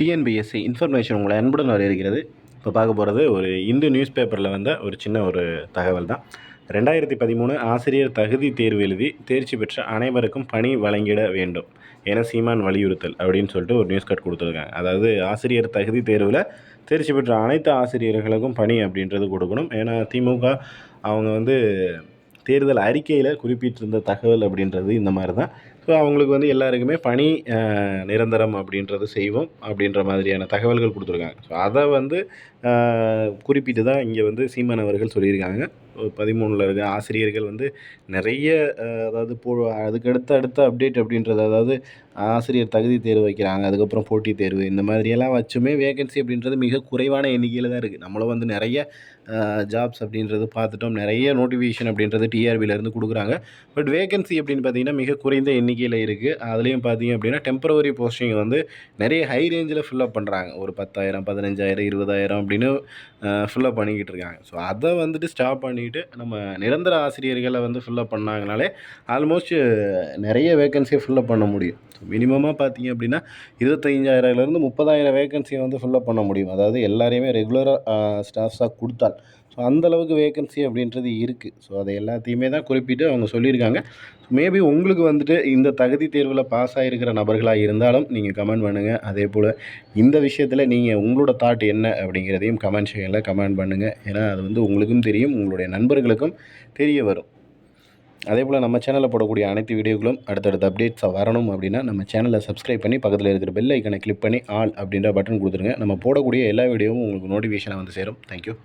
TNPSC information உங்களை அன்புடன் வரவேற்கிறது. இப்போ பார்க்க போகிறது ஒரு இந்து நியூஸ் பேப்பரில் வந்த ஒரு சின்ன ஒரு தகவல் தான். ரெண்டாயிரத்தி பதிமூணு ஆசிரியர் தகுதி தேர்வு எழுதி தேர்ச்சி பெற்ற அனைவருக்கும் பணி வழங்கிட வேண்டும் என சீமான் வலியுறுத்தல் அப்படின்னு சொல்லிட்டு ஒரு நியூஸ் கட் கொடுத்துருக்காங்க. அதாவது ஆசிரியர் தகுதி தேர்வில் தேர்ச்சி பெற்ற அனைத்து ஆசிரியர்களுக்கும் பணி அப்படின்றது கொடுக்கணும். ஏன்னா திமுக அவங்க வந்து தேர்தல் அறிக்கையில் குறிப்பிட்டிருந்த தகவல் அப்படின்றது இந்த மாதிரி தான் ஸோ அவங்களுக்கு வந்து எல்லாருக்குமே பணி நிரந்தரம் அப்படின்றது செய்வோம் அப்படின்ற மாதிரியான தகவல்கள் கொடுத்துருக்காங்க. ஸோ அதை வந்து குறிப்பிட்டு தான் இங்கே வந்து சீமான் அவர்கள் சொல்லியிருக்காங்க. பதிமூணில் இருக்க ஆசிரியர்கள் வந்து நிறைய அதாவது போ அதுக்கு அடுத்த அடுத்த அப்டேட் அப்படின்றது அதாவது ஆசிரியர் தகுதி தேர்வு வைக்கிறாங்க அதுக்கப்புறம் போட்டித் தேர்வு இந்த மாதிரியெல்லாம் வச்சுமே வேகன்சி அப்படின்றது மிக குறைவான எண்ணிக்கையில் தான் இருக்குது நம்மளும் வந்து நிறைய ஜாப்ஸ் அப்படின்றது பார்த்துட்டோம். நிறைய நோட்டிஃபிகேஷன் அப்படின்றது டிஆர்பியிலேருந்து கொடுக்குறாங்க. பட் வேகன்சி அப்படின்னு பார்த்தீங்கன்னா மிக குறைந்த எண்ணிக்கை கீழே இருக்குது அதுலேயும் பார்த்தீங்க அப்படின்னா டெம்பரவரி போஸ்டிங் வந்து நிறைய ஹை ரேஞ்சில் ஃபில்லப் பண்ணுறாங்க ஒரு பத்தாயிரம் பதினஞ்சாயிரம் இருபதாயிரம் அப்படின்னு ஃபில்லப் பண்ணிக்கிட்டு இருக்காங்க. ஸோ அதை வந்துட்டு ஸ்டாப் பண்ணிவிட்டு நம்ம நிரந்தர ஆசிரியர்களை வந்து ஃபில்லப் பண்ணாங்கனாலே ஆல்மோஸ்ட் நிறைய வேகன்சியை ஃபில்லப் பண்ண முடியும். மினிமமாக பார்த்தீங்க அப்படின்னா இருபத்தைஞ்சாயிரம்லேருந்து முப்பதாயிரம் வேகன்சியை வந்து ஃபில்லப் பண்ண முடியும். அதாவது எல்லாரையுமே ரெகுலராக ஸ்டாஃப்ஸாக கொடுத்தால். ஸோ அந்தளவுக்கு வேகன்சி அப்படின்றது இருக்குது ஸோ அதை எல்லாத்தையுமே தான் குறிப்பிட்டு அவங்க சொல்லியிருக்காங்க. மேபி உங்களுக்கு வந்துட்டு இந்த தகுதி தேர்வில் பாஸ் ஆகிருக்கிற நபர்களாக இருந்தாலும் நீங்கள் கமெண்ட் பண்ணுங்கள் அதே போல் இந்த விஷயத்தில் நீங்கள் உங்களோட தாட் என்ன அப்படிங்கிறதையும் கமெண்ட் செக்ஷனில் கமெண்ட் பண்ணுங்கள் ஏன்னா அது வந்து உங்களுக்கும் தெரியும் உங்களுடைய நண்பர்களுக்கும் தெரிய வரும். அதே போல் நம்ம சேனலில் போடக்கூடிய அனைத்து வீடியோக்களும் அடுத்தடுத்த அப்டேட்ஸாக வரணும் அப்படின்னா நம்ம சேனலை சப்ஸ்கிரைப் பண்ணி பக்கத்தில் இருக்கிற பெல் ஐக்கனை கிளிக் பண்ணி ஆல் அப்படின்ற பட்டன் கொடுத்துருங்க. நம்ம போடக்கூடிய எல்லா வீடியோவும் உங்களுக்கு நோட்டிஃபிகேஷனாக வந்து சேரும். தேங்க்யூ